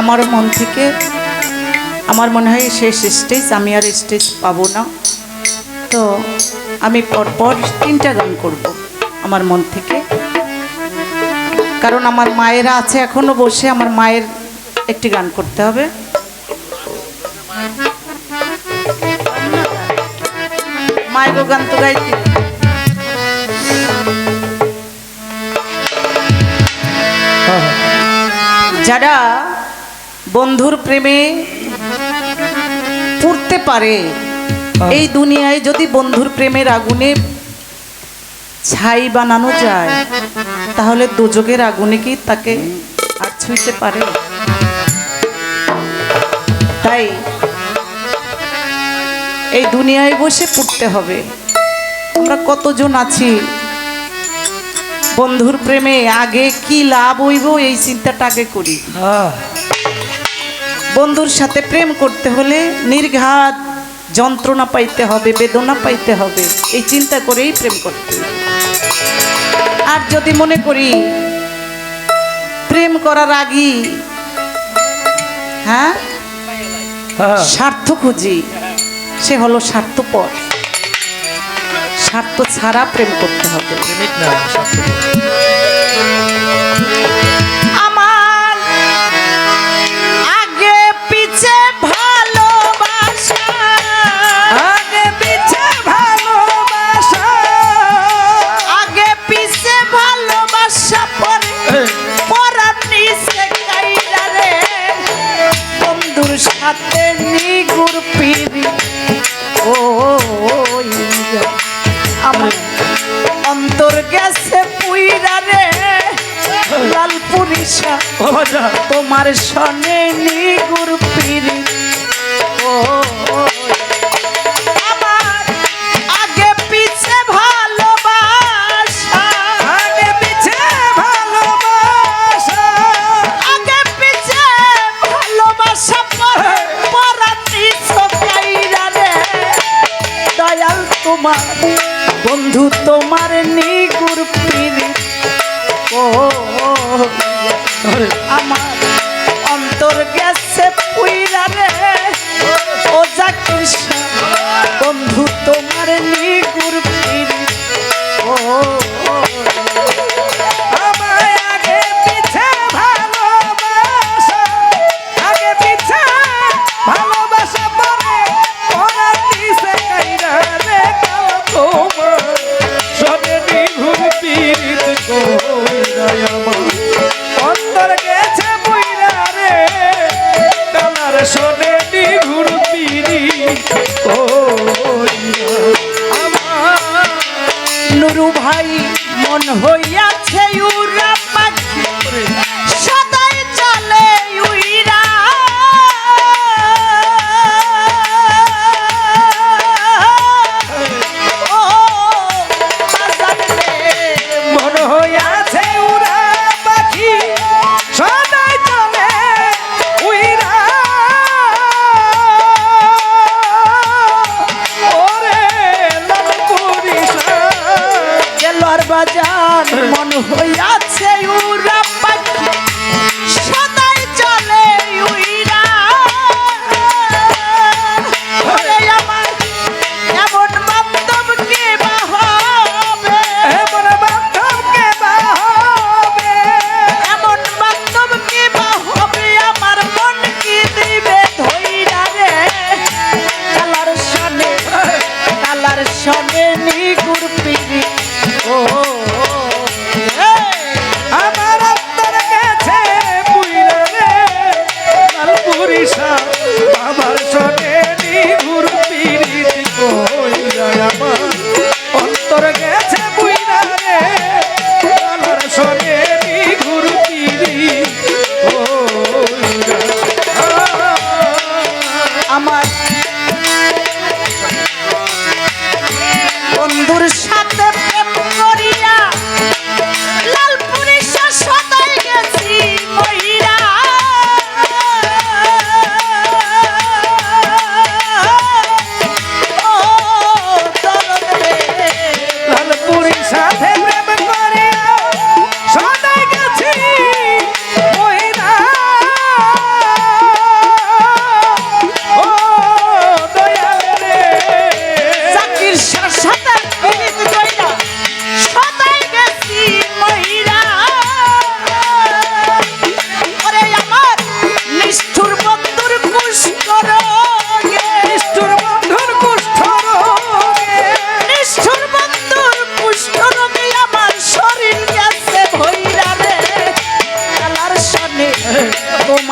আমার মন থেকে, আমার মনে হয় শেষ স্টেজ আমি আর স্টেজ পাবো না। তো আমি পরপর তিনটা গান করব আমার মন থেকে। কারণ আমার মায়েরা আছে এখনও বসে, আমার মায়ের একটি গান করতে হবে। মায়ের গান তো গাইতে। যারা বন্ধুর প্রেমে পড়তে পারে। এই দুনিয়ায় যদি বন্ধুর প্রেমের আগুনে ছাই বানানো যায়, তাহলে দুযোগের আগুনে কি তাকে আর ছুঁইতে পারে? তাই এই দুনিয়ায় বসে পুড়তে হবে। আমরা কতজন আছি? বন্ধুর প্রেমে আগে কি লাভ হইব এই চিন্তাটা আগে করি বন্ধুর সাথে প্রেম করতে হলে নির্ঘাত যন্ত্রণা পাইতে হবে বেদনা পাইতে হবে। এই চিন্তা করেই প্রেম করতে হবে। আর যদি মনে করি প্রেম করার আগেই হ্যাঁ? স্বার্থ খুঁজি সে হলো স্বার্থপর। স্বার্থ ছাড়া প্রেম করতে হবে। same তোমার সনে নিগুর পিরি। ও তোমার বন্ধু তোমার নিগুর পিরি। ও আমার অন্তর গেছে পুইরা রে। ও যা কৃষ্ণ বন্ধু তোমার নিগুর মন হইয়াছে মন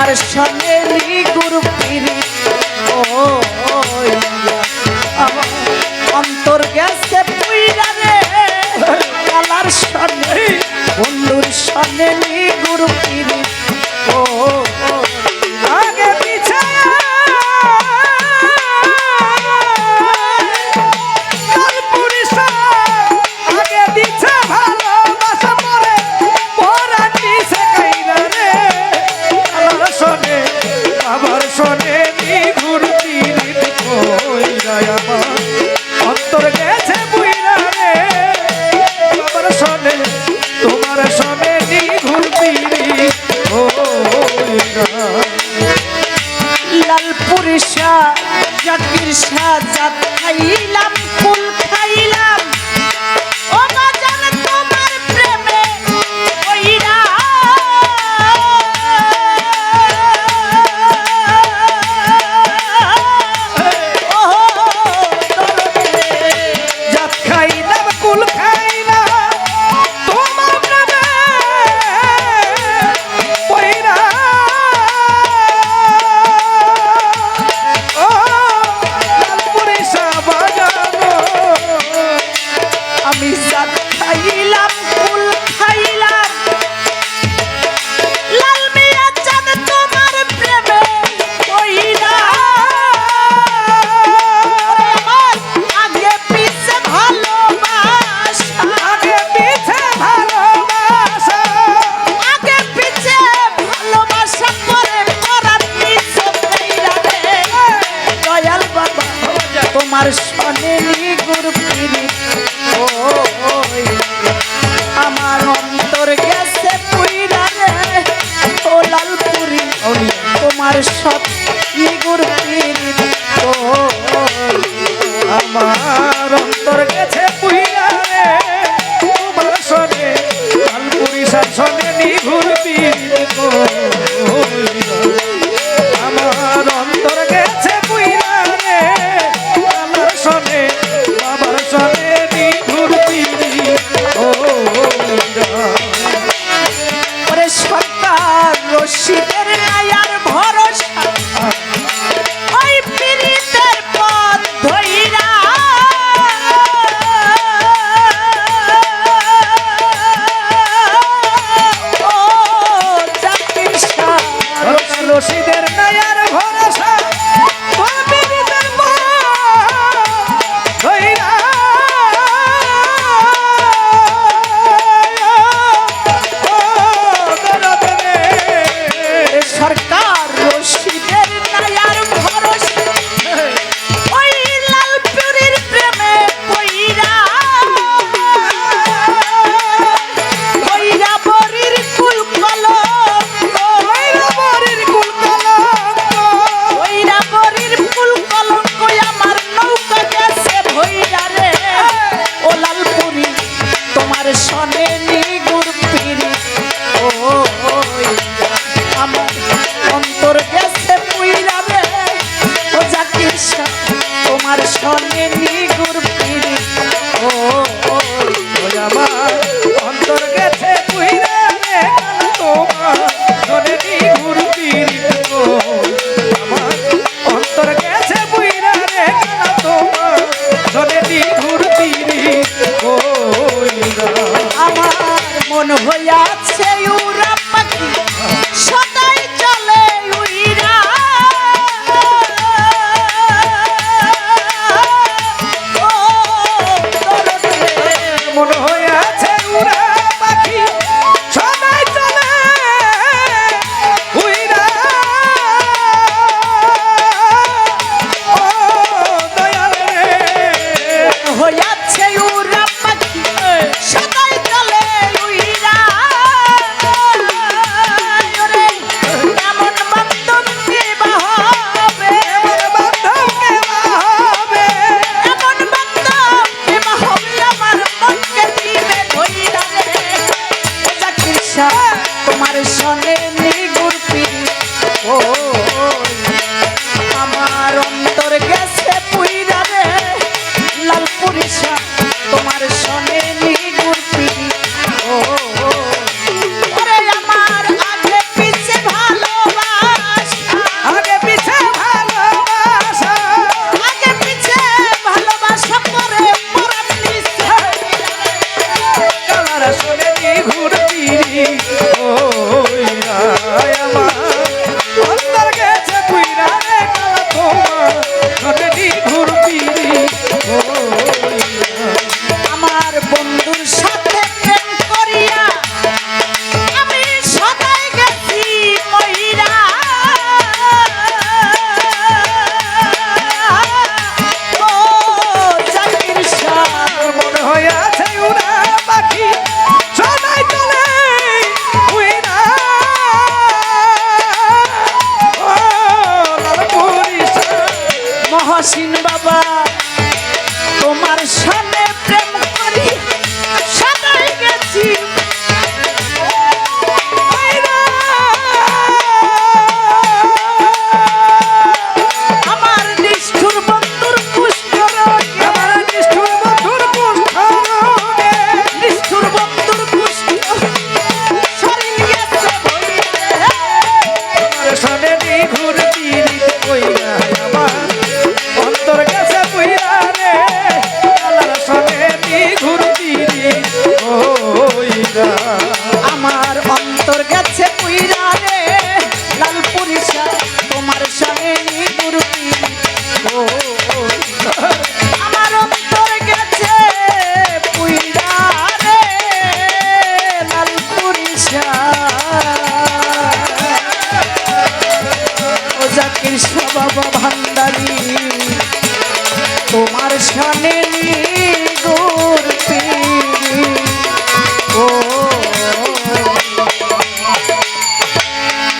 তোমার সঙ্গে গুরু পিরি ও দর্শনে বাবা তোমার সামনে